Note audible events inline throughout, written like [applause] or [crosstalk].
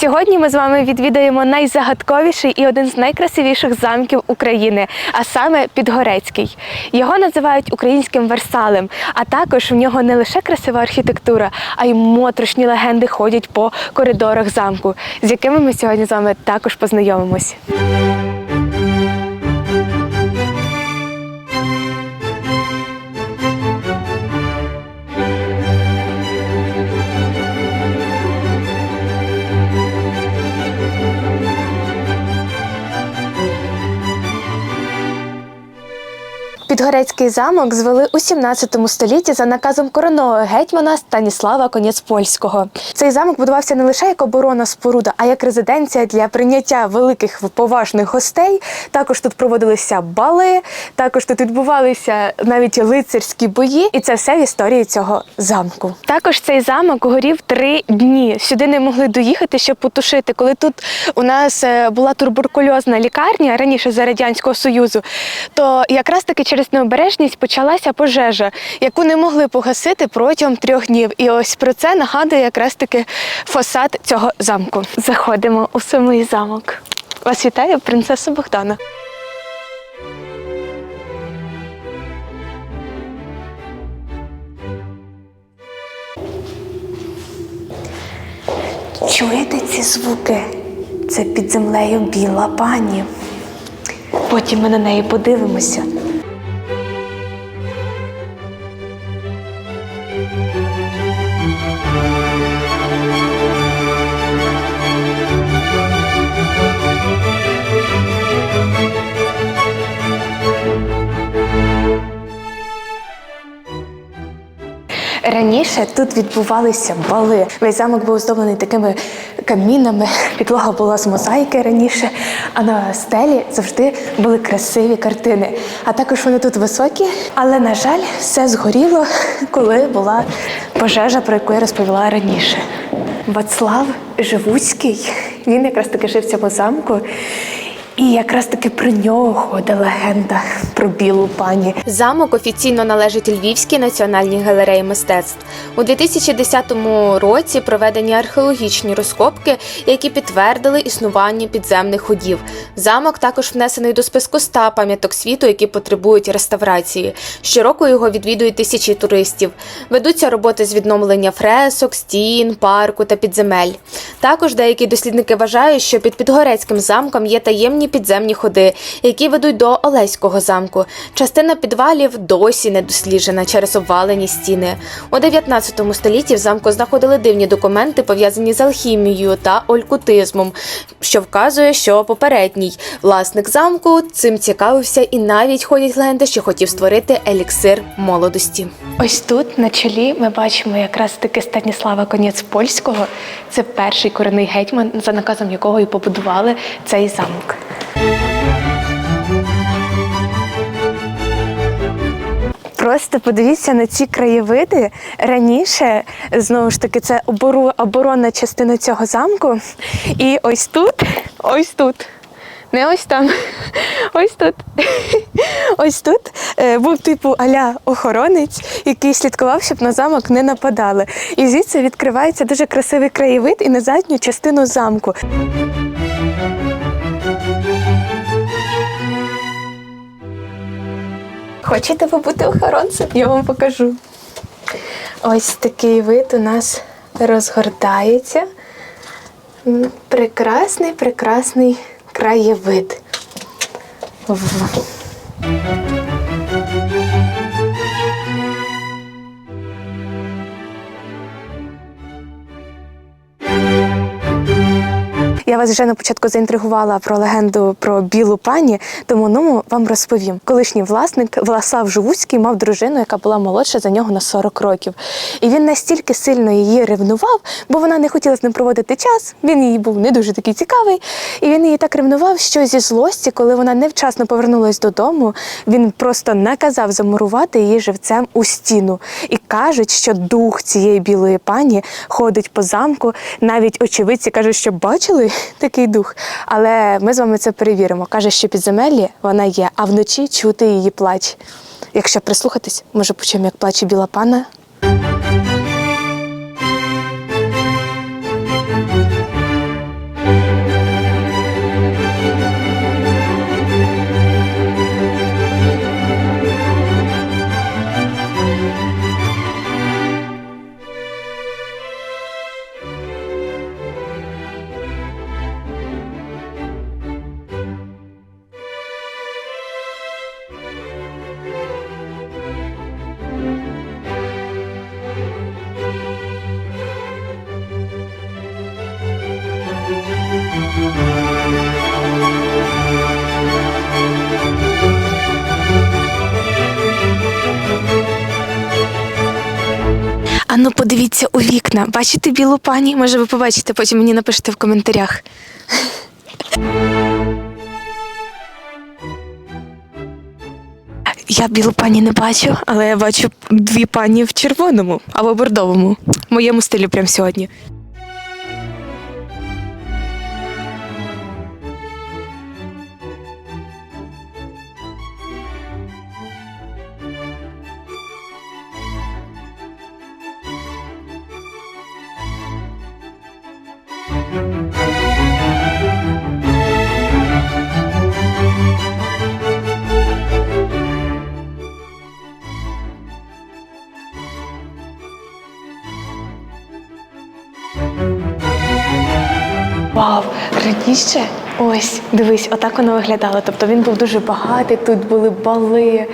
Сьогодні ми з вами відвідаємо найзагадковіший і один з найкрасивіших замків України, а саме Підгорецький. Його називають українським Версалем, а також в нього не лише красива архітектура, а й моторошні легенди ходять по коридорах замку, з якими ми сьогодні з вами також познайомимось. Підгорецький замок звели у 17 столітті за наказом коронового гетьмана Станіслава Конєцпольського. Цей замок будувався не лише як оборона споруда, а як резиденція для прийняття великих поважних гостей. Також тут проводилися бали, також тут відбувалися навіть лицарські бої, і це все в історії цього замку. Також цей замок горів три дні. Сюди не могли доїхати, щоб потушити. Коли тут у нас е, була туберкульозна лікарня раніше за радянського союзу, то якраз таки через необережність почалася пожежа, яку не могли погасити протягом трьох днів. І ось про це нагадує якраз таки фасад цього замку. Заходимо у самий замок. Вас вітає принцеса Богдана. Чуєте ці звуки? Це під землею біла пані. Потім ми на неї подивимося. Раніше тут відбувалися бали. Весь замок був оздоблений такими камінами, підлога була з мозаїки раніше, а на стелі завжди були красиві картини. А також вони тут високі. Але, на жаль, все згоріло, коли була пожежа, про яку я розповіла раніше. Вацлав Живуцький, він якраз таки жив в цьому замку. І якраз таки про нього ходить легенда про білу пані. Замок офіційно належить Львівській національній галереї мистецтв. У 2010 році проведені археологічні розкопки, які підтвердили існування підземних ходів. Замок також внесений до списку 100 пам'яток світу, які потребують реставрації. Щороку його відвідують тисячі туристів. Ведуться роботи з відновлення фресок, стін, парку та підземель. Також деякі дослідники вважають, що під Підгорецьким замком є таємні підземні ходи, які ведуть до Олеського замку. Частина підвалів досі не досліджена через обвалені стіни. У 19 столітті в замку знаходили дивні документи, пов'язані з алхімією та олькутизмом, що вказує, що попередній власник замку цим цікавився і навіть ходять легенди, що хотів створити еліксир молодості. Ось тут на чолі ми бачимо якраз таки Станіслава Конець Польського. Це перший корінний гетьман, за наказом якого і побудували цей замок. Просто подивіться на ці краєвиди. Раніше, знову ж таки, це оборонна частина цього замку. І ось тут, ось тут. Не ось там, [laughs] ось тут. [laughs] Ось тут е, був типу аля охоронець, який слідкував, щоб на замок не нападали. І звідси відкривається дуже красивий краєвид і на задню частину замку. Хочете ви бути охоронцем? Я вам покажу. Ось такий вид у нас розгортається. Прекрасний, прекрасний краєвид. Я вас вже на початку заінтригувала про легенду про білу пані, тому ну вам розповім. Колишній власник Власлав Живуцький мав дружину, яка була молодша за нього на 40 років. І він настільки сильно її ревнував, бо вона не хотіла з ним проводити час. Він їй був не дуже такий цікавий. І він її так ревнував, що зі злості, коли вона невчасно повернулась додому, він просто наказав замурувати її живцем у стіну. І кажуть, що дух цієї білої пані ходить по замку. Навіть очевидці кажуть, що бачили такий дух. Але ми з вами це перевіримо. Каже, що підземеллі вона є, а вночі чути її плач. Якщо прислухатись, може почуємо, як плаче біла пана. А ну подивіться у вікна. Бачите білу пані? Може, ви побачите, потім мені напишете в коментарях. Я білу пані не бачу, але я бачу дві пані в червоному або бордовому. В моєму стилі прямо сьогодні. Вау, раніше ось дивись, отак воно виглядало. Тобто він був дуже багатий, тут були бали,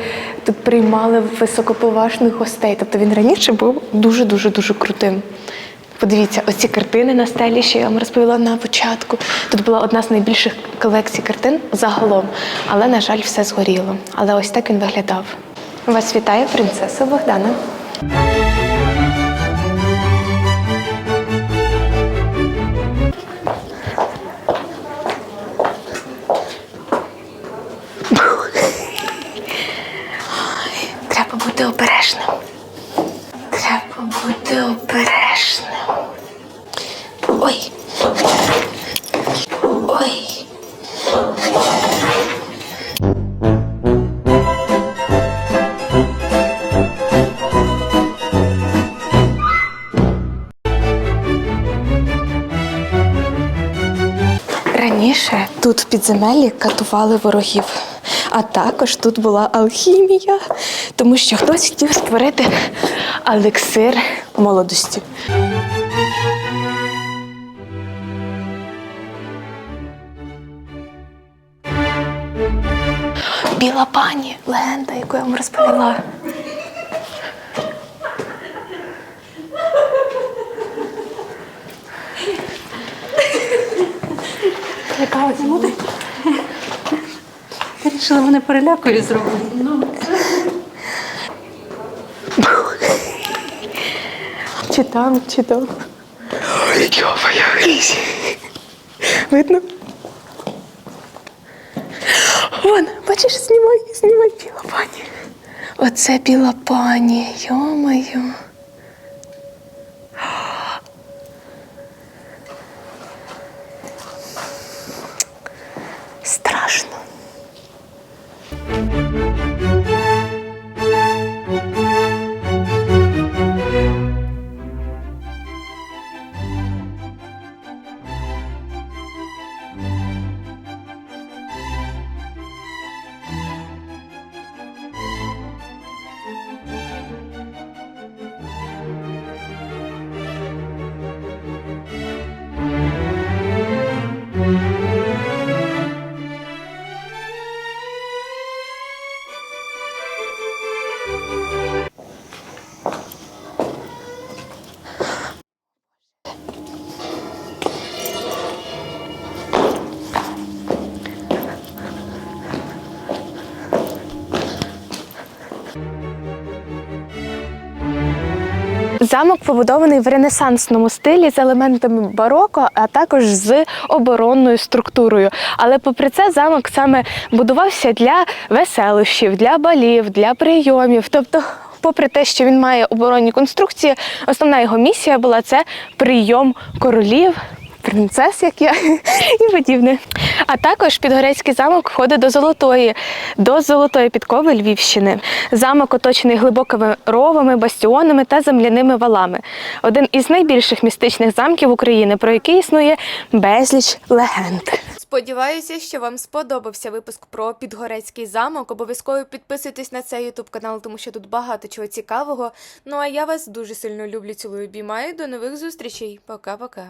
тут приймали високоповажних гостей. Тобто він раніше був дуже дуже дуже крутим. Подивіться, оці картини на стелі, що я вам розповіла на початку. Тут була одна з найбільших колекцій картин загалом, але, на жаль, все згоріло. Але ось так він виглядав. Вас вітає принцеса Богдана. Треба бути обережним. Підземеллі катували ворогів, а також тут була алхімія, тому що хтось хотів створити елексир молодості. Біла пані, легенда, яку я вам розповіла. Лякалася буде? Вирішила мене перелякою зробити. Ну, Чи там, чи там. Видно? Вон, бачиш, знімай, знімай біла пані. Оце біла пані, йо-моє. Замок побудований в ренесансному стилі з елементами бароко, а також з оборонною структурою. Але попри це, замок саме будувався для веселощів, для балів, для прийомів. Тобто, попри те, що він має оборонні конструкції, основна його місія була це прийом королів. Принцес, як я, [laughs] і подібне. А також Підгорецький замок входить до золотої, до золотої підкови Львівщини. Замок оточений глибокими ровами, бастіонами та земляними валами. Один із найбільших містичних замків України, про який існує безліч легенд. Сподіваюся, що вам сподобався випуск про Підгорецький замок. Обов'язково підписуйтесь на цей ютуб канал, тому що тут багато чого цікавого. Ну а я вас дуже сильно люблю, цілую, обіймаю. До нових зустрічей. Пока-пока.